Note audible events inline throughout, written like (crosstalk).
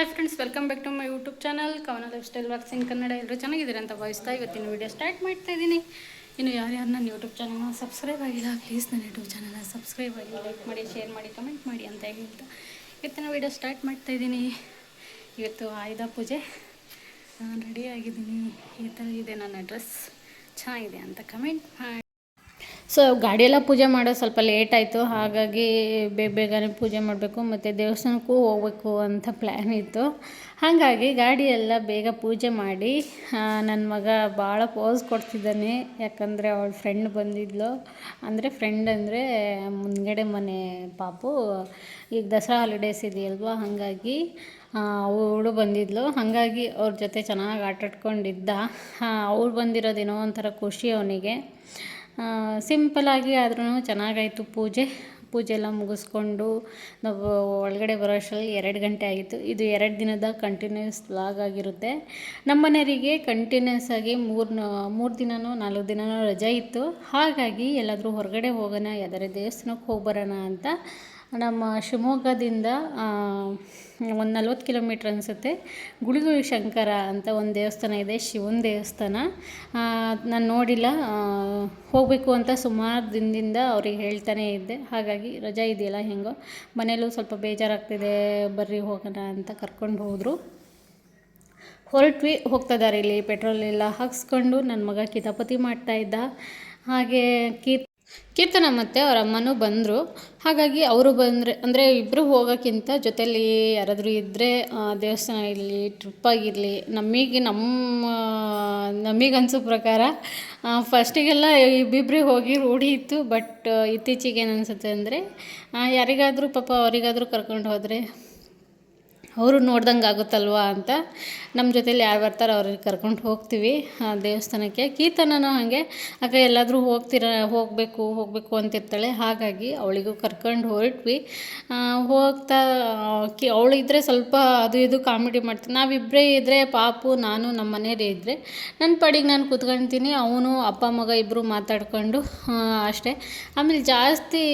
Hi friends welcome back to my YouTube channel Kavana lifestyle vlogs in Kannada ಎಲ್ಲರೂ ಚೆನ್ನಾಗಿದ್ದೀರಿ ಅಂತ ಬಯಸ್ತಾ ಇವತ್ತಿನ ವಿಡಿಯೋ ಸ್ಟಾರ್ಟ್ ಮಾಡ್ತಾ ಇದ್ದೀನಿ. ಇನ್ನು ಯಾರ್ಯಾರು ನನ್ನ ಯೂಟ್ಯೂಬ್ ಚಾನಲ್ನ ಸಬ್ಸ್ಕ್ರೈಬ್ ಆಗಿಲ್ಲ ಪ್ಲೀಸ್ ನನ್ನ ಯೂಟ್ಯೂಬ್ ಚಾನಲ್ನ ಸಬ್ಸ್ಕ್ರೈಬ್ ಆಗಿ ಲೈಕ್ ಮಾಡಿ ಶೇರ್ ಮಾಡಿ ಕಮೆಂಟ್ ಮಾಡಿ ಅಂತ ಹೇಳ್ತಾ ಇವತ್ತಿನ ವಿಡಿಯೋ ಸ್ಟಾರ್ಟ್ ಮಾಡ್ತಾ ಇದ್ದೀನಿ. ಇವತ್ತು ಆಯುಧ ಪೂಜೆ. ನಾನು ರೆಡಿ ಆಗಿದ್ದೀನಿ. ಈ ಥರ ಇದೆ ನನ್ನ ಡ್ರೆಸ್ ಚೆನ್ನಾಗಿದೆ ಅಂತ ಕಮೆಂಟ್ ಮಾಡಿ. ಸೊ ಗಾಡಿಯೆಲ್ಲ ಪೂಜೆ ಮಾಡೋದು ಸ್ವಲ್ಪ ಲೇಟ್ ಆಯಿತು. ಹಾಗಾಗಿ ಬೇಗ ಬೇಗನೆ ಪೂಜೆ ಮಾಡಬೇಕು, ಮತ್ತು ದೇವಸ್ಥಾನಕ್ಕೂ ಹೋಗ್ಬೇಕು ಅಂತ ಪ್ಲ್ಯಾನ್ ಇತ್ತು. ಹಾಗಾಗಿ ಗಾಡಿಯೆಲ್ಲ ಬೇಗ ಪೂಜೆ ಮಾಡಿ ನನ್ನ ಮಗ ಭಾಳ ಪೋಸ್ ಕೊಡ್ತಿದ್ದಾನೆ. ಯಾಕಂದರೆ ಅವಳ ಫ್ರೆಂಡ್ ಬಂದಿದ್ಲು. ಅಂದರೆ ಫ್ರೆಂಡ್ ಅಂದರೆ ಮುಂದ್ಗಡೆ ಮನೆ ಪಾಪು. ಈಗ ದಸರಾ ಹಾಲಿಡೇಸ್ ಇದೆಯಲ್ವಾ? ಹಾಗಾಗಿ ಅವಳು ಬಂದಿದ್ಲು. ಹಾಗಾಗಿ ಅವ್ರ ಜೊತೆ ಚೆನ್ನಾಗಿ ಆಟಾಡ್ಕೊಂಡಿದ್ದ. ಅವ್ರು ಬಂದಿರೋದೇನೋ ಒಂಥರ ಖುಷಿ ಅವನಿಗೆ. ಸಿಂಪಲಾಗಿ ಆದ್ರೂ ಚೆನ್ನಾಗಾಯಿತು ಪೂಜೆ. ಪೂಜೆ ಎಲ್ಲ ಮುಗಿಸ್ಕೊಂಡು ನಾವು ಒಳಗಡೆ ಬರೋ ಅಷ್ಟರಲ್ಲಿ ಎರಡು ಗಂಟೆ ಆಗಿತ್ತು. ಇದು ಎರಡು ದಿನದ ಕಂಟಿನ್ಯೂಸ್ ಲಾಗ್ ಆಗಿರುತ್ತೆ. ನಮ್ಮ ಮನೆಯವರಿಗೆ ಕಂಟಿನ್ಯೂಸ್ ಆಗಿ ಮೂರು ಮೂರು ದಿನವೂ ನಾಲ್ಕು ದಿನವೂ ರಜೆ ಇತ್ತು. ಹಾಗಾಗಿ ಎಲ್ಲಾದರೂ ಹೊರಗಡೆ ಹೋಗೋಣ, ಯಾವ್ದಾದ್ರು ದೇವಸ್ಥಾನಕ್ಕೆ ಹೋಗಿ ಬರೋಣ ಅಂತ ನಮ್ಮ ಶಿವಮೊಗ್ಗದಿಂದ ಒಂದು ನಲ್ವತ್ತು ಕಿಲೋಮೀಟ್ರ್ ಅನಿಸುತ್ತೆ. ಗುಳಿಗುಳಿ ಶಂಕರ ಅಂತ ಒಂದು ದೇವಸ್ಥಾನ ಇದೆ, ಶಿವನ ದೇವಸ್ಥಾನ. ನಾನು ನೋಡಿಲ್ಲ ಹೋಗಬೇಕು ಅಂತ ಸುಮಾರು ದಿನದಿಂದ ಅವ್ರಿಗೆ ಹೇಳ್ತಾನೆ ಇದ್ದೆ. ಹಾಗಾಗಿ ರಜಾ ಇದೆಯಲ್ಲ ಹೆಂಗೋ, ಮನೇಲೂ ಸ್ವಲ್ಪ ಬೇಜಾರಾಗ್ತಿದೆ, ಬರ್ರಿ ಹೋಗೋಣ ಅಂತ ಕರ್ಕೊಂಡು ಹೋದರು. ಹೊರಟ್ವಿ, ಹೋಗ್ತಾ ಇಲ್ಲಿ ಪೆಟ್ರೋಲ್ ಎಲ್ಲ ಹಾಕ್ಸ್ಕೊಂಡು. ನನ್ನ ಮಗ ಕಿತಾಪತಿ ಮಾಡ್ತಾ ಇದ್ದ. ಹಾಗೆ ಕೀತ್ ಕೀರ್ತನ ಮತ್ತೆ ಅವ್ರ ಅಮ್ಮನೂ ಬಂದರು. ಹಾಗಾಗಿ ಅವರು ಬಂದರೆ, ಅಂದರೆ ಇಬ್ಬರು ಹೋಗೋಕ್ಕಿಂತ ಜೊತೆಯಲ್ಲಿ ಯಾರಾದರೂ ಇದ್ದರೆ ದೇವಸ್ಥಾನ ಇರಲಿ ಟ್ರಿಪ್ ಆಗಿರಲಿ, ನಮಗೆ ನಮ್ಮ ನಮಗೆ ಅನಿಸೋ ಪ್ರಕಾರ ಫಸ್ಟಿಗೆಲ್ಲ ಇಬ್ಬಿಬ್ಬರೇ ಹೋಗಿ ರೂಢಿ ಇತ್ತು. ಬಟ್ ಇತ್ತೀಚೆಗೆ ಏನು ಅನಿಸುತ್ತೆ ಅಂದರೆ ಯಾರಿಗಾದರೂ ಪಾಪ ಅವರಿಗಾದರೂ ಕರ್ಕೊಂಡು ಹೋದರೆ ಅವರು ನೋಡ್ದಂಗೆ ಆಗುತ್ತಲ್ವ ಅಂತ. ನಮ್ಮ ಜೊತೇಲಿ ಯಾರು ಬರ್ತಾರೋ ಅವ್ರಿಗೆ ಕರ್ಕೊಂಡು ಹೋಗ್ತೀವಿ ದೇವಸ್ಥಾನಕ್ಕೆ. ಕೀರ್ತನನೂ ಹಾಗೆ, ಅಕ್ಕ ಎಲ್ಲಾದರೂ ಹೋಗ್ತೀರ, ಹೋಗಬೇಕು ಹೋಗಬೇಕು ಅಂತಿರ್ತಾಳೆ. ಹಾಗಾಗಿ ಅವಳಿಗೂ ಕರ್ಕೊಂಡು ಹೊರಟ್ವಿ. ಹೋಗ್ತಾ, ಕಿ ಅವಳಿದ್ರೆ ಸ್ವಲ್ಪ ಅದು ಇದು ಕಾಮಿಡಿ ಮಾಡ್ತೀನಿ ನಾವಿಬ್ಬರೇ ಇದ್ದರೆ ಪಾಪು, ನಾನು ನಮ್ಮ ಮನೆಯವರೇ ಇದ್ದರೆ ನನ್ನ ಪಾಡಿಗೆ ನಾನು ಕೂತ್ಕೊಳ್ತೀನಿ ಅವನು ಅಪ್ಪ ಮಗ ಇಬ್ಬರು ಮಾತಾಡ್ಕೊಂಡು ಅಷ್ಟೇ. ಆಮೇಲೆ ಜಾಸ್ತಿ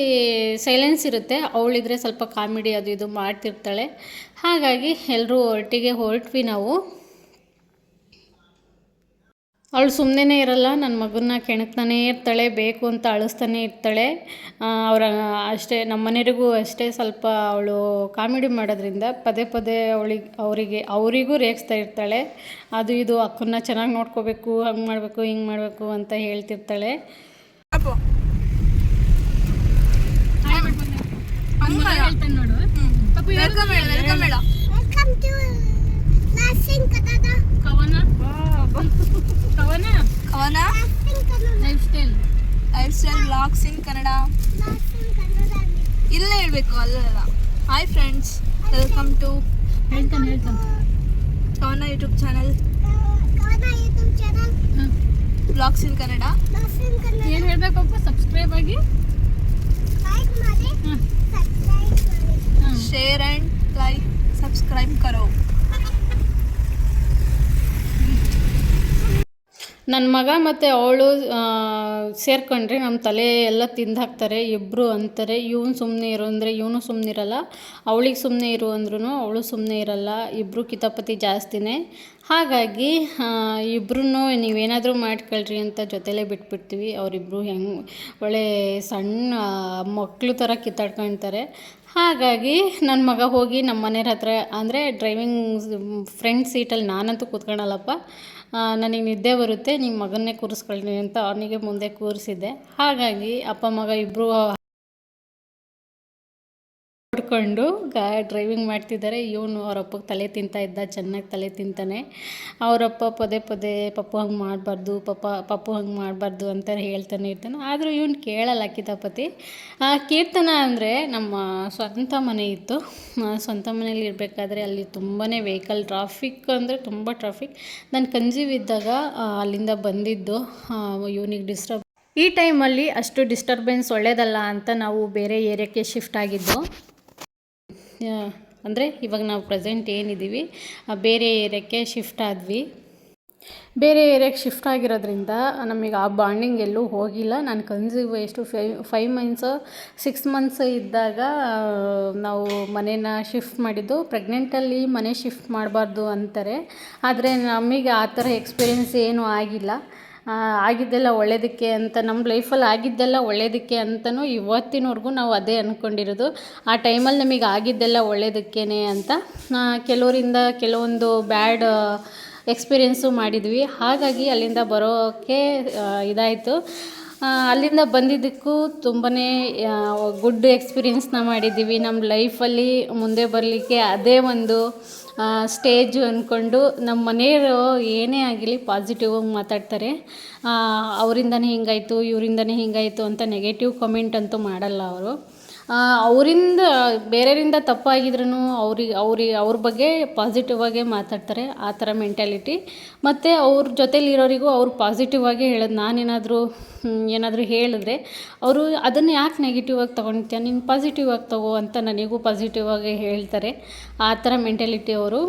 ಸೈಲೆನ್ಸ್ ಇರುತ್ತೆ, ಅವಳಿದ್ರೆ ಸ್ವಲ್ಪ ಕಾಮಿಡಿ ಅದು ಇದು ಮಾಡ್ತಿರ್ತಾಳೆ. ಹಾಗಾಗಿ ಎಲ್ಲರೂ ಒಟ್ಟಿಗೆ ಹೊರಟ್ವಿ ನಾವು. ಅವಳು ಸುಮ್ಮನೆ ಇರಲ್ಲ ನನ್ನ ಮಗನ್ನ ಕೆಣಕ್ತಾನೇ ಇರ್ತಾಳೆ ಬೇಕು ಅಂತ ಅಳಿಸ್ತಾನೆ ಇರ್ತಾಳೆ. ಅವರ ಅಷ್ಟೇ ನಮ್ಮ ಮನೆಯವರಿಗೂ ಅಷ್ಟೇ ಸ್ವಲ್ಪ ಅವಳು ಕಾಮಿಡಿ ಮಾಡೋದ್ರಿಂದ ಪದೇ ಪದೇ ಅವಳಿಗೆ ಅವರಿಗೆ ಅವರಿಗೂ ರೇಗಿಸ್ತಾ ಇರ್ತಾಳೆ. ಅದು ಇದು ಅಕ್ಕನ್ನ ಚೆನ್ನಾಗಿ ನೋಡ್ಕೋಬೇಕು ಹಂಗೆ ಮಾಡಬೇಕು ಹಿಂಗೆ ಮಾಡಬೇಕು ಅಂತ ಹೇಳ್ತಿರ್ತಾಳೆ. ನೋಡು. ವೆಲ್ಕಮ್ ಮೇಡ ವೆಲ್ಕಮ್ ಮೇಡ Welcome to Lasing Katata. Kavana Kavana Kavana. Lifestyle lifestyle blogs in Kannada. ಇಲ್ಲೇ ಹಾಯ್ ಫ್ರೆಂಡ್ಸ್ ವೆಲ್ಕಮ್ ಟು ಹೇಳ್ತಾನೆ Kavana YouTube channel. Blogs in Kannada. ಏನು ಹೇಳ್ಬೇಕಪ್ಪ ಸಬ್ಸ್ಕ್ರೈಬ್ ಆಗಿ ಲೈಕ್ ಮಾಡಿ ಶೇರ್ ಆ್ಯಂಡ್ ಲೈಕ್ ಸಬ್ಸ್ಕ್ರೈಬ್ ಕರೋ ನನ್ನ ಮಗ ಮತ್ತು ಅವಳು ಸೇರ್ಕೊಂಡ್ರೆ ನಮ್ಮ ತಲೆ ಎಲ್ಲ ತಿಂದು ಹಾಕ್ತಾರೆ. ಇಬ್ಬರು ಅಂತಾರೆ. ಇವನು ಸುಮ್ಮನೆ ಇರು, ಅಂದರೆ ಇವನು ಸುಮ್ಮನೆ ಇರಲ್ಲ. ಅವಳಿಗೆ ಸುಮ್ಮನೆ ಇರು ಅಂದ್ರೂ ಅವಳು ಸುಮ್ಮನೆ ಇರಲ್ಲ. ಇಬ್ಬರು ಕಿತಾಪತಿ ಜಾಸ್ತಿನೇ. ಹಾಗಾಗಿ ಇಬ್ಬರೂ ನೀವೇನಾದರೂ ಮಾಡ್ಕೊಳ್ರಿ ಅಂತ ಜೊತೆಲೇ ಬಿಟ್ಬಿಡ್ತೀವಿ. ಅವರಿಬ್ಬರು ಹೆಂಗೆ, ಒಳ್ಳೆ ಸಣ್ಣ ಮಕ್ಕಳು ಥರ ಕಿತ್ತಾಡ್ಕೊಳ್ತಾರೆ ಹಾಗಾಗಿ ನನ್ನ ಮಗ ಹೋಗಿ ನಮ್ಮ ಮನೆಯವ್ರ ಹತ್ರ, ಅಂದರೆ ಡ್ರೈವಿಂಗ್ ಫ್ರಂಟ್ ಸೀಟಲ್ಲಿ ನಾನಂತೂ ಕೂತ್ಕೊಳ್ಳಲ್ಲಪ್ಪ ನನಗೆ ನಿದ್ದೆ ಬರುತ್ತೆ ನಿಮ್ಮ ಮಗನ್ನೇ ಕೂರಿಸ್ಕೊಳ್ಳಿ ಅಂತ ಅವನಿಗೆ ಮುಂದೆ ಕೂರಿಸಿದ್ದೆ. ಹಾಗಾಗಿ ಅಪ್ಪ ಮಗ ಇಬ್ಬರು ಹೊಡ್ಕೊಂಡು ಗಾ ಡ್ರೈವಿಂಗ್ ಮಾಡ್ತಿದ್ದಾರೆ. ಇವನು ಅವರಪ್ಪಗೆ ತಲೆ ತಿಂತಾ ಇದ್ದ, ಚೆನ್ನಾಗಿ ತಲೆ ತಿಂತಾನೆ. ಅವರಪ್ಪ ಪದೇ ಪದೇ ಪಪ್ಪು ಹಂಗೆ ಮಾಡಬಾರ್ದು, ಪಪ್ಪ, ಪಪ್ಪು ಹಂಗೆ ಮಾಡಬಾರ್ದು ಅಂತ ಹೇಳ್ತಾನೆ ಇರ್ತಾನೆ. ಆದರೂ ಇವನು ಕೇಳಲ್ಲ ಕಿತಾಪತಿ. ಕೀರ್ತನ ಅಂದರೆ ನಮ್ಮ ಸ್ವಂತ ಮನೆ ಇತ್ತು. ಸ್ವಂತ ಮನೇಲಿ ಇರಬೇಕಾದ್ರೆ ಅಲ್ಲಿ ತುಂಬಾ ವೆಹಿಕಲ್ ಟ್ರಾಫಿಕ್ ಅಂದರೆ ತುಂಬ ಟ್ರಾಫಿಕ್ ನಾನು ಕಂಜೀವ್ ಇದ್ದಾಗ ಅಲ್ಲಿಂದ ಬಂದಿದ್ದು ಇವನಿಗೆ ಡಿಸ್ಟರ್ಬ್ ಈ ಟೈಮಲ್ಲಿ ಅಷ್ಟು ಡಿಸ್ಟರ್ಬೆನ್ಸ್ ಒಳ್ಳೇದಲ್ಲ ಅಂತ ನಾವು ಬೇರೆ ಏರಿಯಾಕ್ಕೆ ಶಿಫ್ಟ್ ಆಗಿದ್ದು. ಅಂದರೆ ಇವಾಗ ನಾವು ಪ್ರೆಸೆಂಟ್ ಏನಿದ್ದೀವಿ ಬೇರೆ ಏರಿಯಾಕ್ಕೆ ಶಿಫ್ಟ್ ಆದ್ವಿ. ಬೇರೆ ಏರಿಯಾಗೆ ಶಿಫ್ಟ್ ಆಗಿರೋದ್ರಿಂದ ನಮಗೆ ಆ ಬಾಂಡಿಂಗ್ ಎಲ್ಲೂ ಹೋಗಿಲ್ಲ. ನಾನು ಕನ್ಸೀವ್ ಎಷ್ಟು five five months, six months ಇದ್ದಾಗ ನಾವು ಮನೇನ ಶಿಫ್ಟ್ ಮಾಡಿದ್ದು. ಪ್ರೆಗ್ನೆಂಟಲ್ಲಿ ಮನೆ ಶಿಫ್ಟ್ ಮಾಡಬಾರ್ದು ಅಂತಾರೆ. ಆದರೆ ನಮಗೆ ಆ ಥರ ಎಕ್ಸ್ಪೀರಿಯೆನ್ಸ್ ಏನೂ ಆಗಿಲ್ಲ. ಆಗಿದ್ದೆಲ್ಲ ಒಳ್ಳೇದಕ್ಕೆ ಅಂತ ನಮ್ಮ ಲೈಫಲ್ಲಿ ಆಗಿದ್ದೆಲ್ಲ ಒಳ್ಳೆಯದಕ್ಕೆ ಅಂತಲೂ ಇವತ್ತಿನವರೆಗೂ ನಾವು ಅದೇ ಅಂದ್ಕೊಂಡಿರೋದು ಆ ಟೈಮಲ್ಲಿ ನಮಗೆ ಆಗಿದ್ದೆಲ್ಲ ಒಳ್ಳೆಯದಕ್ಕೇ ಅಂತ ಕೆಲವರಿಂದ ಕೆಲವೊಂದು ಬ್ಯಾಡ್ ಎಕ್ಸ್ಪೀರಿಯೆನ್ಸು ಮಾಡಿದ್ವಿ. ಹಾಗಾಗಿ ಅಲ್ಲಿಂದ ಬರೋಕ್ಕೆ ಇದಾಯಿತು. ಅಲ್ಲಿಂದ ಬಂದಿದ್ದಕ್ಕೂ ತುಂಬಾ ಗುಡ್ ಎಕ್ಸ್ಪೀರಿಯೆನ್ಸ್ನ ಮಾಡಿದ್ದೀವಿ. ನಮ್ಮ ಲೈಫಲ್ಲಿ ಮುಂದೆ ಬರಲಿಕ್ಕೆ ಅದೇ ಒಂದು ಸ್ಟೇಜು ಅಂದ್ಕೊಂಡು ನಮ್ಮ ಮನೆಯವರು ಏನೇ ಆಗಲಿ ಪಾಸಿಟಿವ್ ಆಗಿ ಮಾತಾಡ್ತಾರೆ. ಅವರಿಂದನೇ ಹಿಂಗಾಯಿತು, ಇವರಿಂದನೇ ಹಿಂಗಾಯಿತು ಅಂತ ನೆಗೆಟಿವ್ ಕಮೆಂಟ್ ಅಂತೂ ಮಾಡಲ್ಲ ಅವರು. ಅವರಿಂದ, ಬೇರೆಯವರಿಂದ ತಪ್ಪಾಗಿದ್ರೂ ಅವ್ರಿಗೆ ಅವ್ರಿಗೆ, ಅವ್ರ ಬಗ್ಗೆ ಪಾಸಿಟಿವ್ ಆಗೇ ಮಾತಾಡ್ತಾರೆ, ಆ ಥರ ಮೆಂಟ್ಯಾಲಿಟಿ ಮತ್ತು ಅವ್ರ ಜೊತೇಲಿ ಇರೋರಿಗೂ ಅವ್ರು ಪಾಸಿಟಿವ್ ಆಗೇ ಹೇಳೋದು, ನಾನೇನಾದರೂ ಏನಾದರೂ ಹೇಳಿದ್ರೆ ಅವರು ಅದನ್ನು ಯಾಕೆ ನೆಗೆಟಿವ್ ಆಗಿ ತೊಗೊಳ್ತೀಯ ನೀನು ಪಾಸಿಟಿವ್ ಆಗಿ ತಗೋ ಅಂತ ನನಗೂ ಪಾಸಿಟಿವ್ ಆಗಿ ಹೇಳ್ತಾರೆ. ಆ ಥರ ಮೆಂಟ್ಯಾಲಿಟಿ ಅವರು.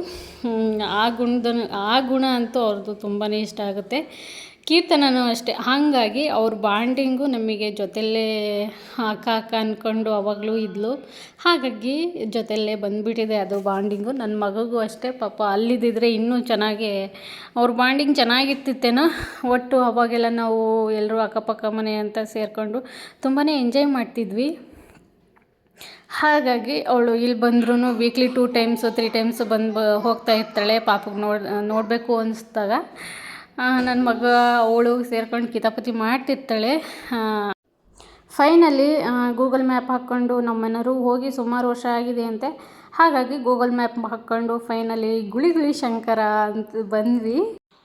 ಆ ಗುಣದ ಆ ಗುಣ ಅಂತೂ ಅವ್ರದ್ದು ತುಂಬಾ ಇಷ್ಟ ಆಗುತ್ತೆ. ಕೀರ್ತನೂ ಅಷ್ಟೇ. ಹಾಗಾಗಿ ಅವ್ರ ಬಾಂಡಿಂಗು ನಮಗೆ ಜೊತೆಲೇ ಅಕ್ಕ ಅಕ್ಕ ಅಂದ್ಕೊಂಡು ಅವಾಗಲೂ ಇದ್ಲು. ಹಾಗಾಗಿ ಜೊತೆಲೇ ಬಂದುಬಿಟ್ಟಿದೆ ಅದು ಬಾಂಡಿಂಗು. ನನ್ನ ಮಗಗೂ ಅಷ್ಟೇ, ಪಾಪ ಅಲ್ಲಿದ್ದಿದ್ರೆ ಇನ್ನೂ ಚೆನ್ನಾಗಿ, ಅವ್ರ ಬಾಂಡಿಂಗ್ ಚೆನ್ನಾಗಿರ್ತಿತ್ತೇನೋ? ಒಟ್ಟು ಅವಾಗೆಲ್ಲ ನಾವು ಎಲ್ಲರೂ ಅಕ್ಕಪಕ್ಕ ಮನೆ ಅಂತ ಸೇರಿಕೊಂಡು ತುಂಬಾ ಎಂಜಾಯ್ ಮಾಡ್ತಿದ್ವಿ. ಹಾಗಾಗಿ ಅವಳು ಇಲ್ಲಿ ಬಂದ್ರೂ weekly two times three times ಬಂದು ಹೋಗ್ತಾ ಇರ್ತಾಳೆ. ಪಾಪಗೆ ನೋಡಿ, ನೋಡಬೇಕು ಅನಿಸ್ದಾಗ. ನನ್ನ ಮಗ, ಅವಳು ಸೇರ್ಕೊಂಡು ಕಿತಾಪತಿ ಮಾಡ್ತಿರ್ತಾಳೆ. ಫೈನಲಿ ಗೂಗಲ್ ಮ್ಯಾಪ್ ಹಾಕ್ಕೊಂಡು ನಮ್ಮನೆಯವರು ಹೋಗಿ ಸುಮಾರು ವರ್ಷ ಆಗಿದೆ ಅಂತೆ. ಹಾಗಾಗಿ ಗೂಗಲ್ ಮ್ಯಾಪ್ ಹಾಕ್ಕೊಂಡು ಫೈನಲಿ ಗುಳಿ ಗುಳಿ ಶಂಕರ ಅಂತ ಬಂದ್ವಿ.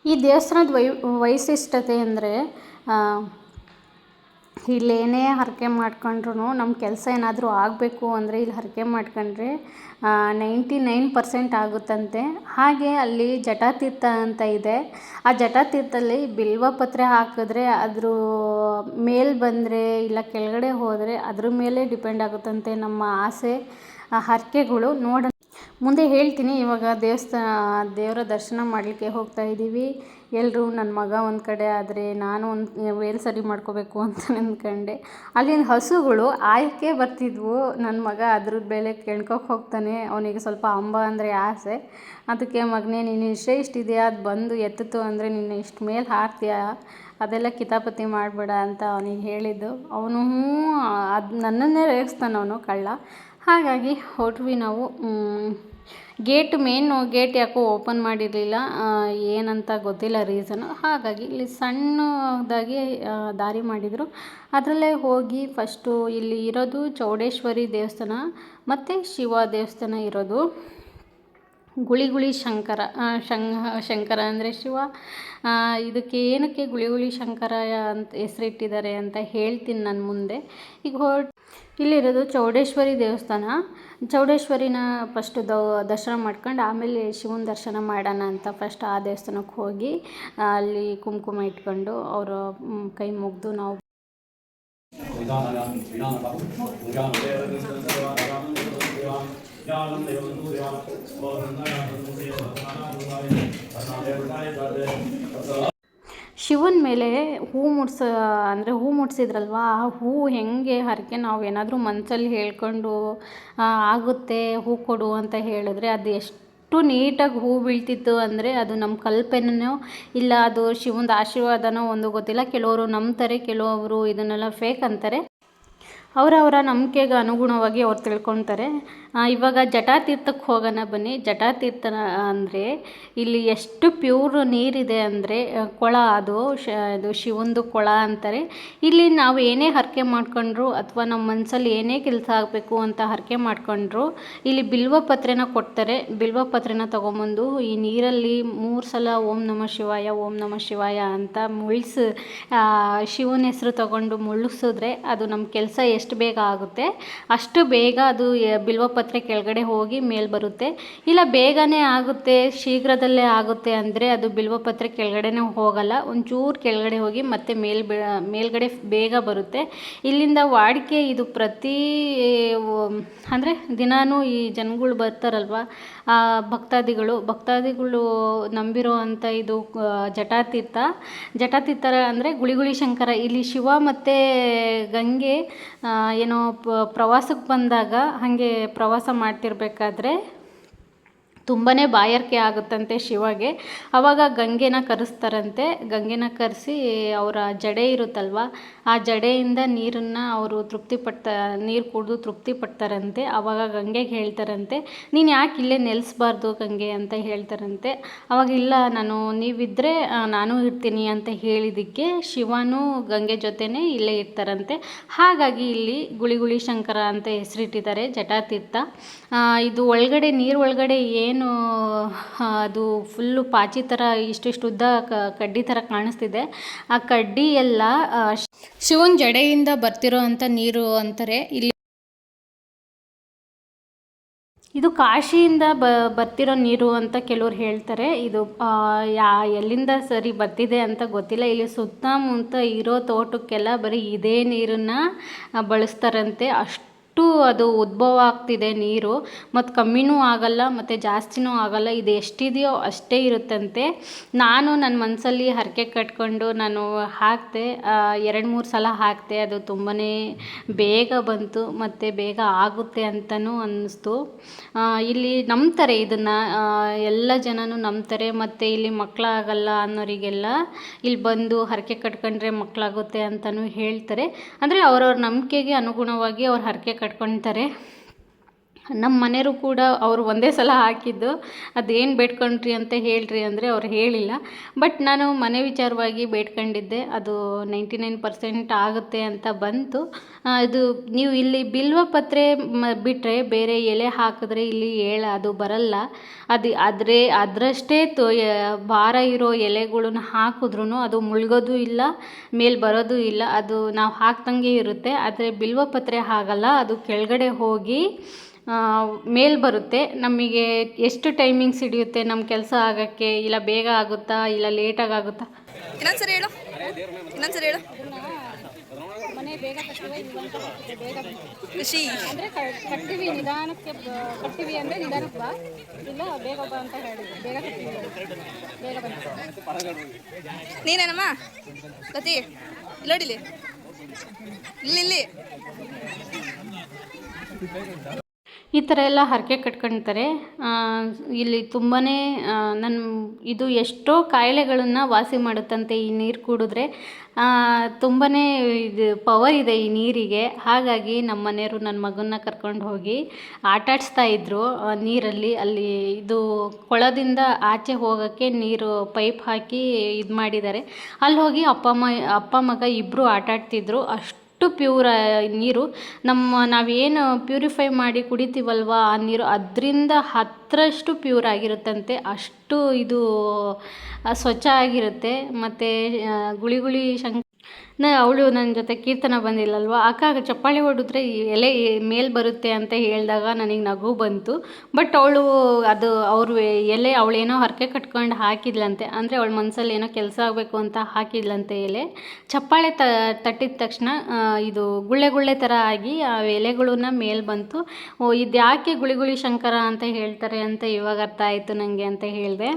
ಈ ದೇವಸ್ಥಾನದ ವೈ, ವೈಶಿಷ್ಟ್ಯತೆ ಅಂದರೆ ಇಲ್ಲೇನೇ ಹರಕೆ ಮಾಡ್ಕೊಂಡ್ರು ನಮ್ಮ ಕೆಲಸ ಏನಾದರೂ ಆಗಬೇಕು ಅಂದರೆ ಇಲ್ಲಿ ಹರಕೆ ಮಾಡ್ಕೊಂಡ್ರೆ ನೈಂಟಿ ನೈನ್ ಪರ್ಸೆಂಟ್ ಆಗುತ್ತಂತೆ. ಹಾಗೆ ಅಲ್ಲಿ ಜಟಾತೀರ್ಥ ಅಂತ ಇದೆ. ಆ ಜಟಾತೀರ್ಥಲ್ಲಿ ಬಿಲ್ವ ಪತ್ರೆ ಹಾಕಿದ್ರೆ ಅದ್ರ ಮೇಲೆ ಬಂದರೆ ಇಲ್ಲ ಕೆಳಗಡೆ ಹೋದರೆ ಅದ್ರ ಮೇಲೆ ಡಿಪೆಂಡ್ ಆಗುತ್ತಂತೆ ನಮ್ಮ ಆಸೆ ಹರಕೆಗಳು. ನೋಡ ಮುಂದೆ ಹೇಳ್ತೀನಿ, ಇವಾಗ ದೇವಸ್ಥಾನ, ದೇವರ ದರ್ಶನ ಮಾಡಲಿಕ್ಕೆ ಹೋಗ್ತಾ ಇದ್ದೀವಿ ಎಲ್ಲರೂ ನನ್ನ ಮಗ ಒಂದು ಕಡೆ ಆದರೆ ನಾನು ಒಂದು ವೇಲ್ ಸರಿ ಮಾಡ್ಕೋಬೇಕು ಅಂತ (laughs) ಅಂದ್ಕೊಂಡೆ. ಅಲ್ಲಿನ ಹಸುಗಳು ಆಯ್ಕೆ ಬರ್ತಿದ್ವು. ನನ್ನ ಮಗ ಅದ್ರದ್ದು ಬೆಲೆ ಕೆಣ್ಕೋಕೆ ಹೋಗ್ತಾನೆ. ಅವನಿಗೆ ಸ್ವಲ್ಪ ಅಂಬ ಅಂದರೆ ಆಸೆ. ಅದಕ್ಕೆ, ಮಗನೇ, ನೀನು ಇಷ್ಟೇ ಇಷ್ಟಿದೆಯಾ ಅದು ಬಂದು ಎತ್ತಿತು ಅಂದರೆ ನೀನು ಇಷ್ಟು ಮೇಲೆ ಹಾರ್ತೀಯ? ಅದೆಲ್ಲ ಕಿತಾಪತಿ ಮಾಡಬೇಡ ಅಂತ ಅವನಿಗೆ ಹೇಳಿದ್ದು. ಅವನು ಹ್ಞೂ ಅದು ನನ್ನನ್ನೇ ರೇಗಿಸ್ತಾನೆ ಅವನು ಕಳ್ಳ. ಹಾಗಾಗಿ ಹೊರಟ್ವಿ ನಾವು ಗೇಟ್ ಮೇನು ಗೇಟ್ ಯಾಕೋ ಓಪನ್ ಮಾಡಿರಲಿಲ್ಲ ಏನಂತ ಗೊತ್ತಿಲ್ಲ ರೀಸನು. ಹಾಗಾಗಿ ಇಲ್ಲಿ ಸಣ್ಣದಾಗಿ ದಾರಿ ಮಾಡಿದರು. ಅದರಲ್ಲೇ ಹೋಗಿ ಫಸ್ಟು ಇಲ್ಲಿ ಇರೋದು ಚೌಡೇಶ್ವರಿ ದೇವಸ್ಥಾನ, ಮತ್ತು ಶಿವ ದೇವಸ್ಥಾನ ಇರೋದು. ಗುಳಿ ಗುಳಿ ಶಂಕರ ಶಂಕರ ಅಂದರೆ ಶಿವ. ಇದಕ್ಕೆ ಏನಕ್ಕೆ ಗುಳಿ ಗುಳಿ ಶಂಕರ ಅಂತ ಹೆಸರಿಟ್ಟಿದ್ದಾರೆ ಅಂತ ಹೇಳ್ತೀನಿ ನಾನು ಮುಂದೆ. ಈಗ ಹೊ ಇಲ್ಲಿರೋದು ಚೌಡೇಶ್ವರಿ ದೇವಸ್ಥಾನ. ಚೌಡೇಶ್ವರಿನ ಫಸ್ಟ್ ದರ್ಶನ ಮಾಡ್ಕೊಂಡು ಆಮೇಲೆ ಶಿವನ ದರ್ಶನ ಮಾಡೋಣ ಅಂತ ಫಸ್ಟ್ ಆ ದೇವಸ್ಥಾನಕ್ಕೆ ಹೋಗಿ, ಅಲ್ಲಿ ಕುಂಕುಮ ಇಟ್ಕೊಂಡು ಅವರ ಕೈ ಮುಗಿದು ನಾವು ಶಿವನ ಮೇಲೆ ಹೂ ಮುಡ್ಸ, ಅಂದರೆ ಹೂ ಮುಡ್ಸಿದ್ರಲ್ವ, ಆ ಹೂ ಹೆಂಗೆ ಹರಕೆ ನಾವು ಏನಾದರೂ ಮನಸ್ಸಲ್ಲಿ ಹೇಳ್ಕೊಂಡು ಆಗುತ್ತೆ, ಹೂ ಕೊಡು ಅಂತ ಹೇಳಿದ್ರೆ ಅದು ಎಷ್ಟು ನೀಟಾಗಿ ಹೂ ಬೀಳ್ತಿತ್ತು ಅಂದರೆ ಅದು ನಮ್ಮ ಕಲ್ಪನೆನೋ ಇಲ್ಲ ಅದು ಶಿವನ ಆಶೀರ್ವಾದನೋ ಒಂದು ಗೊತ್ತಿಲ್ಲ. ಕೆಲವರು ನಂಬ್ತಾರೆ, ಕೆಲವರು ಇದನ್ನೆಲ್ಲ ಫೇಕ್ ಅಂತಾರೆ. ಅವರವರ ನಂಬಿಕೆಗೆ ಅನುಗುಣವಾಗಿ ಅವ್ರು ತಿಳ್ಕೊತಾರೆ ಇವಾಗ ಜಟಾತೀರ್ಥಕ್ಕೆ ಹೋಗೋಣ ಬನ್ನಿ. ಜಟಾತೀರ್ಥ ಅಂದರೆ ಇಲ್ಲಿ ಎಷ್ಟು ಪ್ಯೂರ್ ನೀರಿದೆ ಅಂದರೆ ಕೊಳ ಅದು, ಶ, ಇದು ಶಿವಂದು ಕೊಳ ಅಂತಾರೆ. ಇಲ್ಲಿ ನಾವು ಏನೇ ಹರಕೆ ಮಾಡ್ಕೊಂಡ್ರು ಅಥವಾ ನಮ್ಮ ಮನಸ್ಸಲ್ಲಿ ಏನೇ ಕೆಲಸ ಆಗಬೇಕು ಅಂತ ಹರಕೆ ಮಾಡ್ಕೊಂಡ್ರು, ಇಲ್ಲಿ ಬಿಲ್ವ ಪತ್ರೆನ ಕೊಡ್ತಾರೆ. ಬಿಲ್ವ ಪತ್ರೆನ ತೊಗೊಂಬಂದು ಈ ನೀರಲ್ಲಿ ಮೂರು ಸಲ ಓಂ ನಮ ಶಿವಾಯ, ಓಂ ನಮ ಶಿವಾಯ ಅಂತ ಮುಳ್ಸಿ ಶಿವನ ಹೆಸರು ತಗೊಂಡು ಮುಳುಗಿಸಿದ್ರೆ ಅದು ನಮ್ಮ ಕೆಲಸ ಎಷ್ಟು ಬೇಗ ಆಗುತ್ತೆ. ಅಷ್ಟು ಬೇಗ ಅದು ಯ- ಬಿಲ್ವಪತ್ರೆ ಕೆಳಗಡೆ ಹೋಗಿ ಮೇಲೆ ಬರುತ್ತೆ. ಇಲ್ಲ ಬೇಗನೆ ಆಗುತ್ತೆ, ಶೀಘ್ರದಲ್ಲೇ ಆಗುತ್ತೆ ಅಂದರೆ ಅದು ಬಿಲ್ವಪತ್ರೆ ಕೆಳಗಡೆನೇ ಹೋಗಲ್ಲ. ಒಂಚೂರು ಕೆಳಗಡೆ ಹೋಗಿ ಮತ್ತೆ ಮೇಲ್ ಮೇಲ್ಗಡೆ ಬೇಗ ಬರುತ್ತೆ. ಇಲ್ಲಿಂದ ವಾಡಿಕೆ ಇದು ಪ್ರತಿ, ಅಂದರೆ ದಿನಾನೂ ಈ ಜನಗಳು ಬರ್ತಾರಲ್ವ? ಭಕ್ತಾದಿಗಳು ಭಕ್ತಾದಿಗಳು ನಂಬಿರೋ ಅಂಥ ಇದು ಜಟಾತೀರ್ಥ. ಜಟಾತೀರ್ಥ ಅಂದರೆ ಗುಳಿಗುಳಿ ಶಂಕರ. ಇಲ್ಲಿ ಶಿವ ಮತ್ತು ಗಂಗೆ ಏನೋ ಪ್ರವಾಸಕ್ಕೆ ಬಂದಾಗ ಹಾಗೆ ಪ್ರವಾಸ ಮಾಡ್ತಿರ್ಬೇಕಾದ್ರೆ ತುಂಬಾ ಬಾಯಾರಿಕೆ ಆಗುತ್ತಂತೆ ಶಿವಗೆ. ಅವಾಗ ಗಂಗೆನ ಕರೆಸ್ತಾರಂತೆ. ಗಂಗೆನ ಕರೆಸಿ ಅವರ ಜಡೆ ಇರುತ್ತಲ್ವ, ಆ ಜಡೆಯಿಂದ ನೀರನ್ನು ಅವರು ತೃಪ್ತಿ ಪಡ್ತಾ ನೀರು ಕುಡಿದು ತೃಪ್ತಿ ಪಡ್ತಾರಂತೆ ಆವಾಗ ಗಂಗೆಗೆ ಹೇಳ್ತಾರಂತೆ, ನೀನು ಯಾಕೆ ಇಲ್ಲೇ ನೆಲೆಸ್ಬಾರ್ದು ಗಂಗೆ? ಅಂತ ಹೇಳ್ತಾರಂತೆ. ಅವಾಗ, ಇಲ್ಲ, ನಾನು ನೀವಿದ್ದರೆ ನಾನು ಇರ್ತೀನಿ ಅಂತ ಹೇಳಿದ್ದಕ್ಕೆ ಶಿವನೂ ಗಂಗೆ ಜೊತೆನೇ ಇಲ್ಲೇ ಇರ್ತಾರಂತೆ. ಹಾಗಾಗಿ ಇಲ್ಲಿ ಗುಳಿಗುಳಿ ಶಂಕರ ಅಂತ ಹೆಸರಿಟ್ಟಿದ್ದಾರೆ ಜಟಾತೀರ್ಥ. ಇದು ಒಳಗಡೆ, ನೀರು ಒಳಗಡೆ ಏನು ಆ, ಅದು ಫುಲ್ಲು ಪಾಚಿ ಥರ ಇಷ್ಟಿಷ್ಟು ಉದ್ದ ಕಡ್ಡಿ ಥರ ಕಾಣಿಸ್ತಿದೆ. ಆ ಕಡ್ಡಿ ಎಲ್ಲ ಶಿವನ ಜಡೆಯಿಂದ ಬರ್ತಿರೋ ಅಂಥ ನೀರು ಅಂತಾರೆ. ಇಲ್ಲಿ ಇದು ಕಾಶಿಯಿಂದ ಬ ಬರ್ತಿರೋ ನೀರು ಅಂತ ಕೆಲವ್ರು ಹೇಳ್ತಾರೆ. ಇದು ಯಾ ಎಲ್ಲಿಂದ ಸರಿ ಬರ್ತಿದೆ ಅಂತ ಗೊತ್ತಿಲ್ಲ. ಇಲ್ಲಿ ಸುತ್ತಮುತ್ತ ಇರೋ ತೋಟಕ್ಕೆಲ್ಲ ಬರೀ ಇದೇ ನೀರನ್ನು ಬಳಸ್ತಾರಂತೆ. ಅಷ್ಟು ಅದು ಉದ್ಭವ ಆಗ್ತಿದೆ ನೀರು. ಮತ್ತು ಕಮ್ಮಿನೂ ಆಗಲ್ಲ, ಮತ್ತು ಜಾಸ್ತಿನೂ ಆಗಲ್ಲ. ಇದು ಎಷ್ಟಿದೆಯೋ ಅಷ್ಟೇ ಇರುತ್ತಂತೆ. ನಾನು ನನ್ನ ಮನಸ್ಸಲ್ಲಿ ಹರಕೆ ಕಟ್ಕೊಂಡು ನಾನು ಹಾಕಿದೆ ಎರಡು ಮೂರು ಸಲ ಹಾಕಿದೆ, ಅದು ತುಂಬಾ ಬೇಗ ಬಂತು, ಮತ್ತು ಬೇಗ ಆಗುತ್ತೆ ಅಂತಲೂ ಅನ್ನಿಸ್ತು. ಇಲ್ಲಿ ನಂಬ್ತಾರೆ ಇದನ್ನು ಎಲ್ಲ ಜನನೂ ನಂಬ್ತಾರೆ, ಮತ್ತು ಇಲ್ಲಿ ಮಕ್ಕಳಾಗಲ್ಲ ಅನ್ನೋರಿಗೆಲ್ಲ ಇಲ್ಲಿ ಬಂದು ಹರಕೆ ಕಟ್ಕೊಂಡ್ರೆ ಮಕ್ಕಳಾಗುತ್ತೆ ಅಂತಲೂ ಹೇಳ್ತಾರೆ. ಅಂದರೆ ಅವರವ್ರ ನಂಬಿಕೆಗೆ ಅನುಗುಣವಾಗಿ ಅವ್ರು ಹರಕೆ ಕಟ್ಕೊಳ್ತಾರೆ. ನಮ್ಮ ಮನೆಯವರು ಕೂಡ ಅವರು ಒಂದೇ ಸಲ ಹಾಕಿದ್ದು ಅದೇನು ಬೇಡ್ಕೊಂಡ್ರಿ ಅಂತ ಹೇಳ್ರಿ ಅಂದರೆ ಅವ್ರು ಹೇಳಿಲ್ಲ. ಬಟ್ ನಾನು ಮನೆ ವಿಚಾರವಾಗಿ ಬೇಡ್ಕೊಂಡಿದ್ದೆ, ಅದು ನೈಂಟಿ ನೈನ್ ಪರ್ಸೆಂಟ್ ಆಗುತ್ತೆ ಅಂತ ಬಂತು. ಇದು ನೀವು ಇಲ್ಲಿ ಬಿಲ್ವ ಪತ್ರೆ ಬಿಟ್ಟರೆ ಬೇರೆ ಎಲೆ ಹಾಕಿದ್ರೆ ಇಲ್ಲಿ ಏಳ ಅದು ಬರಲ್ಲ. ಅದು, ಆದರೆ ಅದರಷ್ಟೇ ತೊ ಭಾರ ಇರೋ ಎಲೆಗಳನ್ನ ಹಾಕಿದ್ರೂ ಅದು ಮುಳುಗೋದು ಇಲ್ಲ, ಮೇಲೆ ಬರೋದು ಇಲ್ಲ, ಅದು ನಾವು ಹಾಕ್ದಂಗೆ ಇರುತ್ತೆ. ಆದರೆ ಬಿಲ್ವ ಪತ್ರೆ ಹಾಗಲ್ಲ, ಅದು ಕೆಳಗಡೆ ಹೋಗಿ ಮೇಲ್ ಬರುತ್ತೆ. ನಮಗೆ ಎಷ್ಟು ಟೈಮಿಂಗ್ಸ್ ಹಿಡಿಯುತ್ತೆ? ನಮ್ಮ ಕೆಲಸ ಆಗೋಕ್ಕೆ ಇಲ್ಲ ಬೇಗ ಆಗುತ್ತಾ? ಇಲ್ಲ ಲೇಟಾಗಿ ಆಗುತ್ತಾ? ಇನ್ನೊಂದ್ಸರಿ ಹೇಳು. ಇನ್ನೊಂದ್ಸರಿ ಹೇಳು. ಮನೆ ಬೇಗ ಬೇಗ ಖುಷಿ ಅಂದರೆ ಕಟ್ತೀವಿ ನಿಧಾನಕ್ಕೆ ಕಟ್ತೀವಿ ಅಂದರೆ ನಿಧಾನಕ್ಕೆ ಬಾ. ಇಲ್ಲ ಬೇಗ ಬಾ ಅಂತ ಹೇಳಿದ್ವಿ ಬೇಗ ಕಟ್ತೀವಿ ಬೇಗ ಬಂದು ನೀನೇನಮ್ಮ? ಲತಿ ಇಲ್ಲೋಡಿಲಿ ಇಲ್ಲಿ ಇಲ್ಲಿ. ಈ ಥರ ಎಲ್ಲ ಹರಕೆ ಕಟ್ಕೊಳ್ತಾರೆ ಇಲ್ಲಿ ತುಂಬಾ ನನ್ನ ಇದು ಎಷ್ಟೋ ಕಾಯಿಲೆಗಳನ್ನು ವಾಸಿ ಮಾಡುತ್ತಂತೆ ಈ ನೀರು ಕುಡಿದ್ರೆ. ತುಂಬಾ ಇದು ಪವರ್ ಇದೆ ಈ ನೀರಿಗೆ. ಹಾಗಾಗಿ ನಮ್ಮ ಮನೆಯವರು ನನ್ನ ಮಗನ್ನ ಕರ್ಕೊಂಡು ಹೋಗಿ ಆಟಾಡಿಸ್ತಾ ಇದ್ದರು ನೀರಲ್ಲಿ. ಅಲ್ಲಿ ಇದು ಕೊಳದಿಂದ ಆಚೆ ಹೋಗೋಕ್ಕೆ ನೀರು ಪೈಪ್ ಹಾಕಿ ಇದು ಮಾಡಿದ್ದಾರೆ. ಅಲ್ಲಿ ಹೋಗಿ ಅಪ್ಪ ಅಮ್ಮ, ಅಪ್ಪ ಮಗ ಇಬ್ಬರು ಆಟಾಡ್ತಿದ್ರು ಅಷ್ಟು ಅಷ್ಟು ಪ್ಯೂರ್ ನೀರು. ನಮ್ಮ, ನಾವೇನು ಪ್ಯೂರಿಫೈ ಮಾಡಿ ಕುಡಿತೀವಲ್ವ ಆ ನೀರು? ಅದರಿಂದ ಹತ್ತರಷ್ಟು ಪ್ಯೂರ್ ಆಗಿರುತ್ತಂತೆ. ಅಷ್ಟು ಇದು ಸ್ವಚ್ಛ ಆಗಿರುತ್ತೆ. ಮತ್ತು ಗುಳಿ ಗುಳಿ ಶಂಕ ಅವಳು ನನ್ನ ಜೊತೆ ಕೀರ್ತನ ಬಂದಿಲ್ಲಲ್ವ? ಅಕ್ಕ ಚಪ್ಪಾಳೆ ಹೊಡೆದ್ರೆ ಈ ಎಲೆ ಮೇಲೆ ಬರುತ್ತೆ ಅಂತ ಹೇಳಿದಾಗ ನನಗೆ ನಗು ಬಂತು. ಬಟ್ ಅವಳು ಅದು ಅವರು ಎಲೆ ಅವಳೇನೋ ಹರಕೆ ಕಟ್ಕೊಂಡು ಹಾಕಿದ್ಲಂತೆ. ಅಂದರೆ ಅವಳ ಮನಸ್ಸಲ್ಲಿ ಏನೋ ಕೆಲಸ ಆಗಬೇಕು ಅಂತ ಹಾಕಿದ್ಲಂತೆ ಎಲೆ. ಚಪ್ಪಾಳೆ ತ, ತಟ್ಟಿದ ತಕ್ಷಣ ಇದು ಗುಳ್ಳೆ ಗುಳ್ಳೆ ಥರ ಆಗಿ ಆ ಎಲೆಗಳನ್ನ ಮೇಲೆ ಬಂತು. ಇದು ಯಾಕೆ ಗುಳಿ ಶಂಕರ ಅಂತ ಹೇಳ್ತಾರೆ ಅಂತ ಇವಾಗ ಅರ್ಥ ಆಯಿತು ನನಗೆ ಅಂತ ಹೇಳಿದೆ.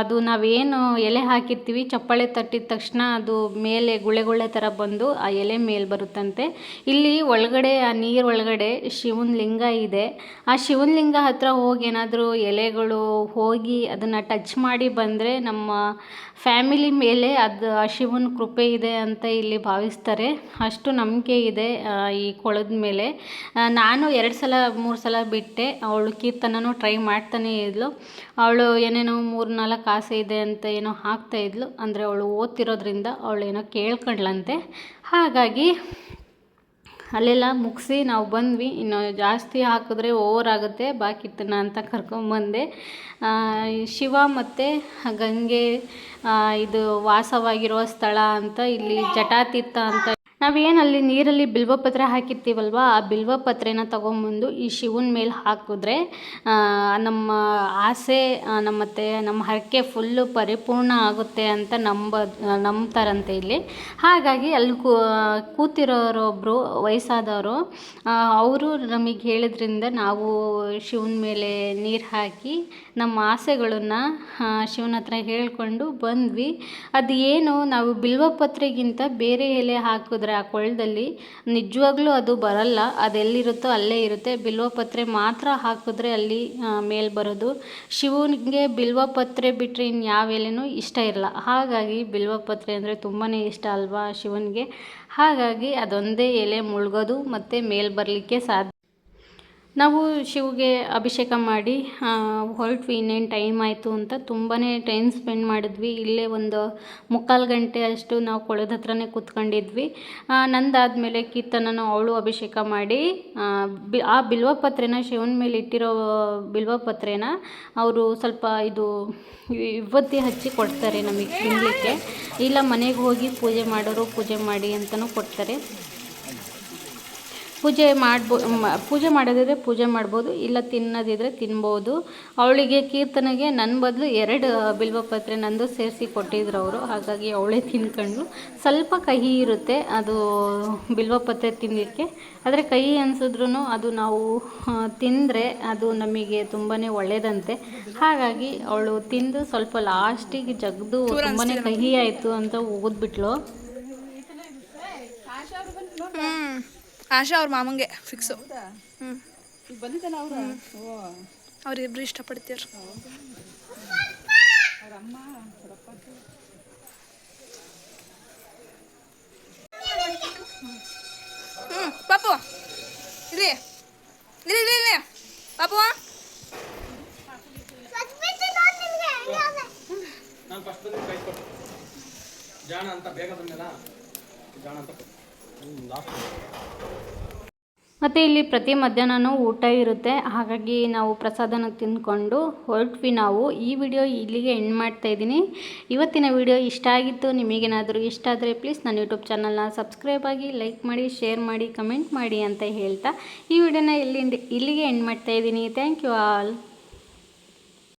ಅದು ನಾವೇನು ಎಲೆ ಹಾಕಿರ್ತೀವಿ, ಚಪ್ಪಾಳೆ ತಟ್ಟಿದ ತಕ್ಷಣ ಅದು ಮೇಲೆ ಗುಳೆ ಗುಳೆ ಥರ ಬಂದು ಆ ಎಲೆ ಮೇಲೆ ಬರುತ್ತಂತೆ. ಇಲ್ಲಿ ಒಳಗಡೆ, ಆ ನೀರು ಒಳಗಡೆ ಶಿವನ ಲಿಂಗ ಇದೆ. ಆ ಶಿವನ ಲಿಂಗ ಹತ್ರ ಹೋಗಿ ಏನಾದರೂ ಎಲೆಗಳು ಹೋಗಿ ಅದನ್ನು ಟಚ್ ಮಾಡಿ ಬಂದರೆ ನಮ್ಮ ಫ್ಯಾಮಿಲಿ ಮೇಲೆ ಅದು, ಆ ಶಿವನ ಕೃಪೆ ಇದೆ ಅಂತ ಇಲ್ಲಿ ಭಾವಿಸ್ತಾರೆ. ಅಷ್ಟು ನಂಬಿಕೆ ಇದೆ ಈ ಕೊಳದ ಮೇಲೆ. ನಾನು ಎರಡು ಸಲ, ಮೂರು ಸಲ ಬಿಟ್ಟೆ. ಅವಳು ಕೀರ್ತನೂ ಟ್ರೈ ಮಾಡ್ತಾನೇ ಇದ್ಲು. ಅವಳು ಏನೇನೋ ಮೂರು ನಾಲ್ಕು ಆಸೆ ಇದೆ ಅಂತ ಏನೋ ಹಾಕ್ತಾ ಇದ್ಲು. ಅಂದರೆ ಅವಳು ಓದ್ತಿರೋದ್ರಿಂದ ಅವಳು ಏನೋ ಕೇಳ್ಕೊಂಡ್ಲಂತೆ ಹಾಗಾಗಿ ಅಲ್ಲೆಲ್ಲ ಮುಗಿಸಿ ನಾವು ಬಂದ್ವಿ. ಇನ್ನು ಜಾಸ್ತಿ ಹಾಕಿದ್ರೆ ಓವರ್ ಆಗುತ್ತೆ. ಬಾಕಿ ಕೀರ್ತನ ಅಂತ ಕರ್ಕೊಂಬಂದೆ ಶಿವ ಮತ್ತು ಗಂಗೆ ಇದು ವಾಸವಾಗಿರುವ ಸ್ಥಳ ಅಂತ ಇಲ್ಲಿ ಜಟಾತೀರ್ಥ ಅಂತ ನಾವೇನು ಅಲ್ಲಿ ನೀರಲ್ಲಿ ಬಿಲ್ವಪತ್ರೆ ಹಾಕಿರ್ತೀವಲ್ವ? ಆ ಬಿಲ್ವಪತ್ರೆನ ತೊಗೊಂಬಂದು ಈ ಶಿವನ ಮೇಲೆ ಹಾಕಿದ್ರೆ ನಮ್ಮ ಆಸೆ ನಮ್ಮ ಮತ್ತು ನಮ್ಮ ಹರಕೆ ಫುಲ್ಲು ಪರಿಪೂರ್ಣ ಆಗುತ್ತೆ ಅಂತ ನಂಬ, ನಂಬ್ತಾರಂತೆ ಇಲ್ಲಿ. ಹಾಗಾಗಿ ಅಲ್ಲಿ ಕೂತಿರೋರೊಬ್ಬರು ವಯಸ್ಸಾದವರು ಅವರು ನಮಗೆ ಹೇಳಿದ್ರಿಂದ ನಾವು ಶಿವನ ಮೇಲೆ ನೀರು ಹಾಕಿ ನಮ್ಮ ಆಸೆಗಳನ್ನು ಶಿವನ ಹತ್ರ ಹೇಳ್ಕೊಂಡು ಬಂದ್ವಿ. ಅದು ಏನು, ನಾವು ಬಿಲ್ವಪತ್ರೆಗಿಂತ ಬೇರೆ ಎಲೆ ಹಾಕಿದ್ರೆ ಆ ಕೊಳದಲ್ಲಿ ನಿಜವಾಗ್ಲೂ ಅದು ಬರಲ್ಲ. ಅದೆಲ್ಲಿರುತ್ತೋ ಅಲ್ಲೇ ಇರುತ್ತೆ. ಬಿಲ್ವಪತ್ರೆ ಮಾತ್ರ ಹಾಕಿದ್ರೆ ಅಲ್ಲಿ ಮೇಲೆ ಬರೋದು. ಶಿವನಿಗೆ ಬಿಲ್ವಪತ್ರೆ ಬಿಟ್ಟರೆ ಇನ್ನು ಯಾವ ಎಲೆನೂ ಇಷ್ಟ ಇರಲ್ಲ. ಹಾಗಾಗಿ ಬಿಲ್ವಪತ್ರೆ ಅಂದರೆ ತುಂಬಾ ಇಷ್ಟ ಅಲ್ವಾ ಶಿವನಿಗೆ? ಹಾಗಾಗಿ ಅದೊಂದೇ ಎಲೆ ಮುಳುಗೋದು ಮತ್ತು ಮೇಲೆ ಬರಲಿಕ್ಕೆ ಸಾಧ್ಯ ನಾವು ಶಿವಗೆ ಅಭಿಷೇಕ ಮಾಡಿ ಹೊರಟ್ವಿ, ಇನ್ನೇನು ಟೈಮ್ ಆಯಿತು ಅಂತ ತುಂಬಾ ಟೈಮ್ ಸ್ಪೆಂಡ್ ಮಾಡಿದ್ವಿ. ಇಲ್ಲೇ ಒಂದು ಮುಕ್ಕಾಲು ಗಂಟೆ ಅಷ್ಟು ನಾವು ಕೊಳದ ಹತ್ರನೇ ಕೂತ್ಕೊಂಡಿದ್ವಿ. ನಂದಾದಮೇಲೆ ಕೀರ್ತನನ ಅವಳು ಅಭಿಷೇಕ ಮಾಡಿ ಬಿ, ಆ ಬಿಲ್ವಪತ್ರೆನ, ಶಿವನ ಮೇಲೆ ಇಟ್ಟಿರೋ ಬಿಲ್ವಪತ್ರೆನ ಅವರು ಸ್ವಲ್ಪ ಇದು ವಿಭೂತಿ ಹಚ್ಚಿ ಕೊಡ್ತಾರೆ ನಮಗೆ ತಿನ್ನಲಿಕ್ಕೆ ಇಲ್ಲ ಮನೆಗೆ ಹೋಗಿ ಪೂಜೆ ಮಾಡೋರು ಪೂಜೆ ಮಾಡಿ ಅಂತಲೂ ಕೊಡ್ತಾರೆ. ಪೂಜೆ ಮಾಡ್ಬೋ ಪೂಜೆ ಮಾಡೋದಿದ್ರೆ ಪೂಜೆ ಮಾಡ್ಬೋದು ಇಲ್ಲ ತಿನ್ನೋದಿದ್ರೆ ತಿನ್ಬೋದು. ಅವಳಿಗೆ ಕೀರ್ತನೆಗೆ ನನ್ನ ಬದಲು ಎರಡು ಬಿಲ್ವಪತ್ರೆ ನಂದು ಸೇರಿಸಿ ಕೊಟ್ಟಿದ್ರು ಅವರು ಹಾಗಾಗಿ ಅವಳೇ ತಿನ್ಕೊಂಡು. ಸ್ವಲ್ಪ ಕಹಿ ಇರುತ್ತೆ ಅದು ಬಿಲ್ವಪತ್ರೆ ತಿನ್ನಲಿಕ್ಕೆ ಆದರೆ ಕಹಿ ಅನಿಸಿದ್ರೂ ಅದು ನಾವು ತಿಂದರೆ ಅದು ನಮಗೆ ತುಂಬಾ ಒಳ್ಳೆಯದಂತೆ ಹಾಗಾಗಿ ಅವಳು ತಿಂದು ಸ್ವಲ್ಪ ಲಾಸ್ಟಿಗೆ ಜಗ್ದು ತುಂಬಾ ಕಹಿ ಆಯಿತು ಅಂತ ಓದ್ಬಿಟ್ಲು. ಆಶಾ ಅವ್ರ ಮಾಮಂಗೆ ಫಿಕ್ಸು ಹ್ಮ್. ಅವ್ರಿಬ್ರು ಇಷ್ಟಪಡ್ತೀರ ಹ್ಮ್ ಪಾಪು. ಇಲ್ಲಿ. ಇಲ್ಲಿ ಇಲ್ಲಿ ಇಲ್ಲಿ. ಪಾಪು. ಸದ್ಬಿಟ್ಟು ನೋಡ್ ನಿಮ್ಗೆ ಹೆಂಗಾವೆ. ನಾನು ಫಸ್ಟ್ ಬಂದಿದ್ದು ಕೈ ಕೊಟ್ಟು ಜಾಣ ಅಂತ ಬೇಗ ಬಂದಲ್ಲ ಜಾಣ ಅಂತ ಮತ್ತು ಇಲ್ಲಿ ಪ್ರತಿ ಮಧ್ಯಾಹ್ನನೂ ಊಟ ಇರುತ್ತೆ. ಹಾಗಾಗಿ ನಾವು ಪ್ರಸಾದನ ತಿಂದ್ಕೊಂಡು ಹೊರಟ್ವಿ ನಾವು. ಈ ವಿಡಿಯೋ ಇಲ್ಲಿಗೆ ಎಂಡ್ ಮಾಡ್ತಾ ಇದ್ದೀನಿ. ಇವತ್ತಿನ ವಿಡಿಯೋ ಇಷ್ಟ ಆಗಿತ್ತು, ನಿಮಗೇನಾದರೂ ಇಷ್ಟ ಆದರೆ ಪ್ಲೀಸ್ ನನ್ನ ಯೂಟ್ಯೂಬ್ ಚಾನಲ್ನ ಸಬ್ಸ್ಕ್ರೈಬ್ ಆಗಿ ಲೈಕ್ ಮಾಡಿ ಶೇರ್ ಮಾಡಿ ಕಮೆಂಟ್ ಮಾಡಿ ಅಂತ ಹೇಳ್ತಾ ಈ ವಿಡಿಯೋನ ಇಲ್ಲಿ ಇಲ್ಲಿಗೆ ಎಂಡ್ ಮಾಡ್ತಾ ಇದ್ದೀನಿ. Thank you all